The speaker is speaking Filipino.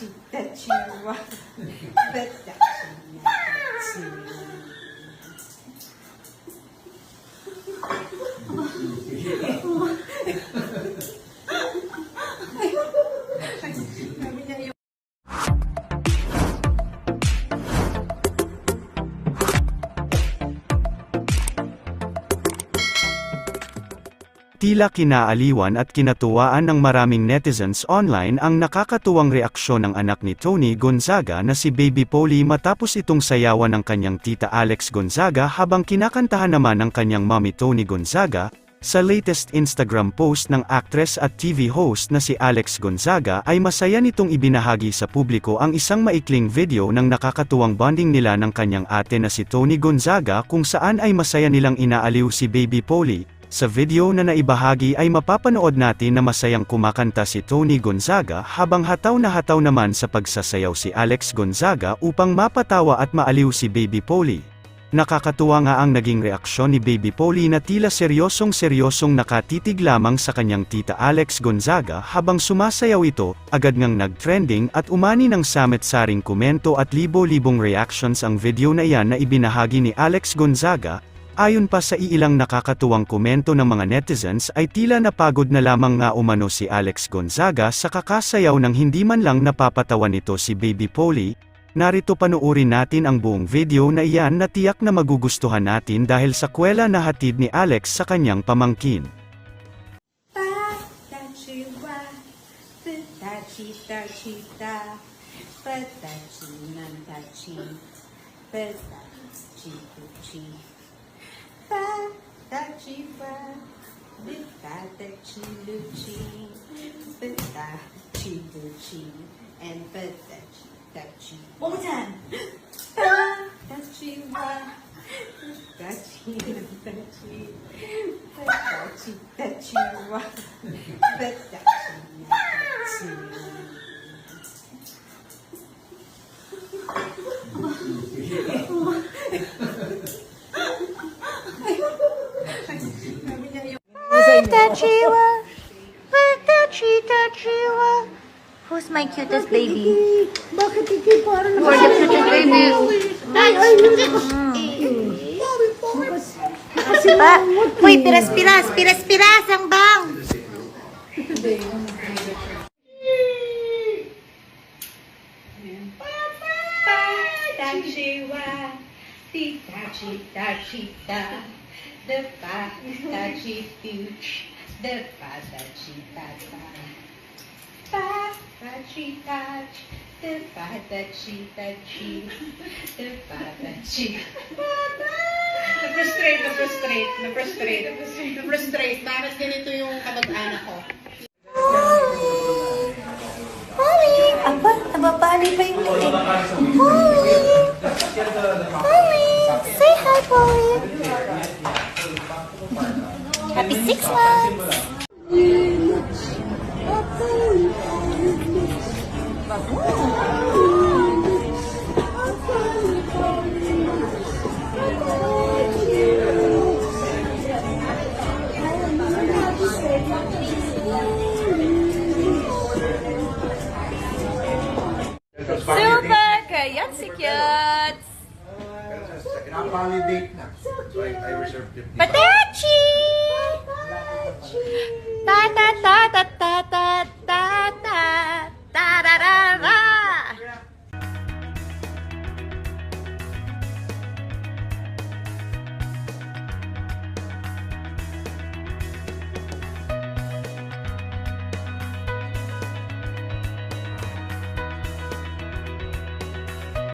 Sit that chair up. Bet that chair. Tila kinaaliwan at kinatuwaan ng maraming netizens online ang nakakatuwang reaksyon ng anak ni Tony Gonzaga na si Baby Polly matapos itong sayawan ng kanyang tita Alex Gonzaga habang kinakantahan naman ng kanyang mommy Tony Gonzaga, sa latest Instagram post ng actress at TV host na si Alex Gonzaga ay masaya nitong ibinahagi sa publiko ang isang maikling video ng nakakatuwang bonding nila ng kanyang ate na si Tony Gonzaga kung saan ay masaya nilang inaaliw si Baby Polly. Sa video na naibahagi ay mapapanood natin na masayang kumakanta si Tony Gonzaga habang hataw na hataw naman sa pagsasayaw si Alex Gonzaga upang mapatawa at maaliw si Baby Polly. Nakakatuwa nga ang naging reaksyon ni Baby Polly na tila seryosong seryosong nakatitig lamang sa kanyang tita Alex Gonzaga habang sumasayaw ito, agad ngang nag-trending at umani ng samet-saring komento at libo-libong reactions ang video na iyan na ibinahagi ni Alex Gonzaga, Ayon pa sa iilang nakakatuwang komento ng mga netizens ay tila napagod na lamang nga umano si Alex Gonzaga sa kakasayaw ng hindi man lang napapatawan nito si Baby Polly. Narito panuorin natin ang buong video na iyan na tiyak na magugustuhan natin dahil sa kwela na hatid ni Alex sa kanyang pamangkin. Bata chiwa. Beta chita chita. chiva, patata chiluchi, patata chiluchi, and patata chiva. One more time. Patata chiva, patata chiva, patata chiva, patata chiva. Tachiwa. Tachi, tachiwa. Who's my cutest baby? Bakit hindi parang Or the cutest baby? Ay, ay. Pa, Uy, piras-piras, piras-piras ang bang. Tachiwa, tita chita chita, the pata chitu, the pata chita ta. Pata chita, the pata chita chi, the pata chita. Na-frustrate, na-frustrate, na-frustrate, na-frustrate. Bakit ganito yung kamag-anak ko? Polly! Aba, nababali pa yung leg. Polly! Polly! Polly! Happy six months! Super! Kayan si cute! Validate na. So I, I reserved 50. Patachi!